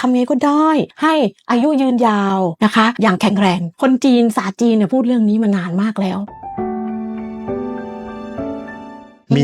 ทำไงก็ได้ให้อายุยืนยาวนะคะ อย่างแข็งแรง คนจีนศาสตร์จีนเนี่ยพูดเรื่องนี้มานานมากแล้ว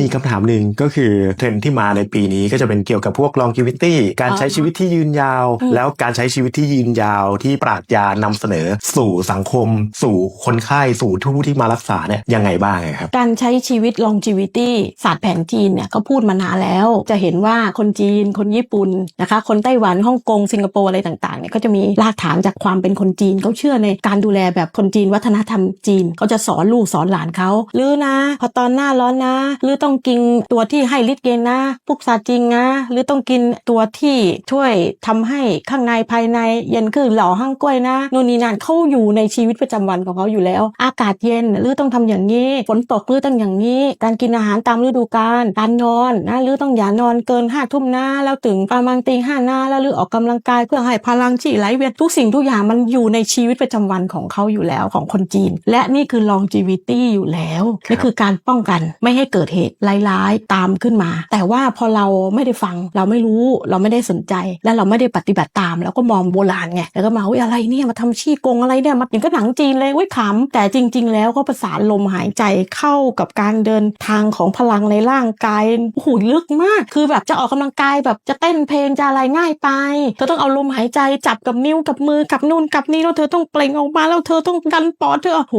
มีคำถามหนึ่งก็คือเทรนที่มาในปีนี้ก็จะเป็นเกี่ยวกับพวก longevity การใช้ชีวิตที่ยืนยาว แล้วการใช้ชีวิตที่ยืนยาวที่ปราชญานำเสนอสู่สังคม สู่คนไข้สู่ผู้ที่มารักษาเนี่ยยังไงบ้างครับ การใช้ชีวิต longevity ศาสตร์แผนจีนเนี่ยก็พูดมานานแล้ว จะเห็นว่าคนจีนคนญี่ปุ่นนะคะคนไต้หวันฮ่องกงสิงคโปร์อะไรต่างๆเนี่ยก็จะมีรากฐานจากความเป็นคนจีนเขาเชื่อในการดูแลแบบคนจีนวัฒนธรรมจีนเขาจะสอนลูกสอนหลานเขาหรือนะ พอตอนหน้าร้อนนะหรือต้องกินตัวที่ให้ฤทธิ์เกณฑ์นะพวกซาจริงนะ หรือต้องกินตัวที่ช่วยทำให้ข้างในภายในเย็นขึ้นหล่อห้างกล้วยนะนู่นนี่นั่นเขาอยู่ในชีวิตประจำวันของเขาอยู่แล้ว อากาศเย็นหรือต้องทำอย่างนี้ฝนตกหรือต้องอย่างนี้ การกินอาหารตามฤดูกาลการนอนนะหรือต้องอย่านอนเกินห้าทุ่มนะแล้วถึงประมาณตีห้านะแล้วหรือออกกำลังกายเพื่อให้พลังชีไหลเวียนทุกสิ่งทุกอย่างมันอยู่ในชีวิตประจำวันของเขาอยู่แล้วของคนจีน และนี่คือ longevity อยู่แล้วนี่คือการป้องกันไม่ให้เกิดเหตุร้ายๆ ตามขึ้นมา แต่ว่าพอเราไม่ได้ฟังเราไม่รู้เราไม่ได้สนใจ และเราไม่ได้ปฏิบัติตามเราก็มองโบราณไงแล้วก็มาอุ้ยอะไรเนี่ยมาทำชี้กงอะไรเนี่ยมาอย่างก็หนังจีนเลยอุ้ยขำแต่จริง ๆ แล้วก็ประสานลมหายใจเข้ากับการเดินทางของพลังในร่างกายโอ้โหลึกมาก คือแบบจะออกกำลังกายแบบจะเต้นเพลงจะอะไรง่ายไปเธอต้องเอาลมหายใจจับกับนิ้วกับมือกับนู่นกับนี่แล้วเธอต้องเปล่งออกมาแล้วเธอต้องดันปอดเธอโอ้โห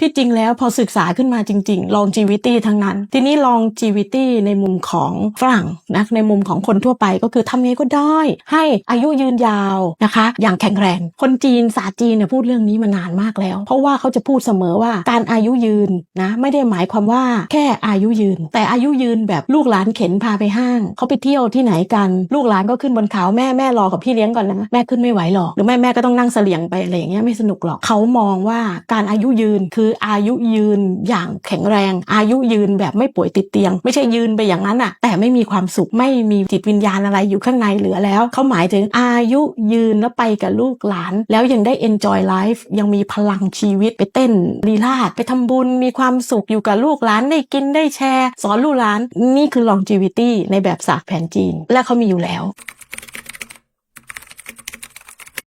ที่จริงแล้วพอศึกษาขึ้นมาจริงๆ longevity ทั้งนั้น ทีนี้ longevity ในมุมของฝรั่งนะในมุมของคนทั่วไปก็คือทำไงก็ได้ ให้อายุยืนยาวนะคะ อย่างแข็งแรง คนจีนศาสตร์จีนเนี่ยพูดเรื่องนี้มานานมากแล้ว เพราะว่าเขาจะพูดเสมอว่าการอายุยืนนะไม่ได้หมายความว่าแค่อายุยืน แต่อายุยืนแบบลูกหลานเข็นพาไปห้าง เขาไปเที่ยวที่ไหนกันลูกหลานก็ขึ้นบนเขาแม่แม่รอกับพี่เลี้ยงก่อนนะแม่ขึ้นไม่ไหวหรอกหรือแม่แม่ก็ต้องนั่งเสลียงไปอะไรอย่างเงี้ยไม่สนุกหรอกเขามองว่าการอายุยืนคืออายุยืนอย่างแข็งแรง อายุยืนแบบไม่ป่วยติดเตียง ไม่ใช่ยืนไปอย่างนั้นอะแต่ไม่มีความสุขไม่มีจิตวิญญาณอะไรอยู่ข้างในเหลือแล้ว เขาหมายถึงอายุยืนแล้วไปกับลูกหลาน แล้วยังได้ enjoy life ยังมีพลังชีวิตไปเต้นลีลาดไปทำบุญมีความสุขอยู่กับลูกหลานได้กินได้แชร์ สอนลูกหลานนี่คือ longevity ในแบบศาสตร์แผนจีน และเขามีอยู่แล้ว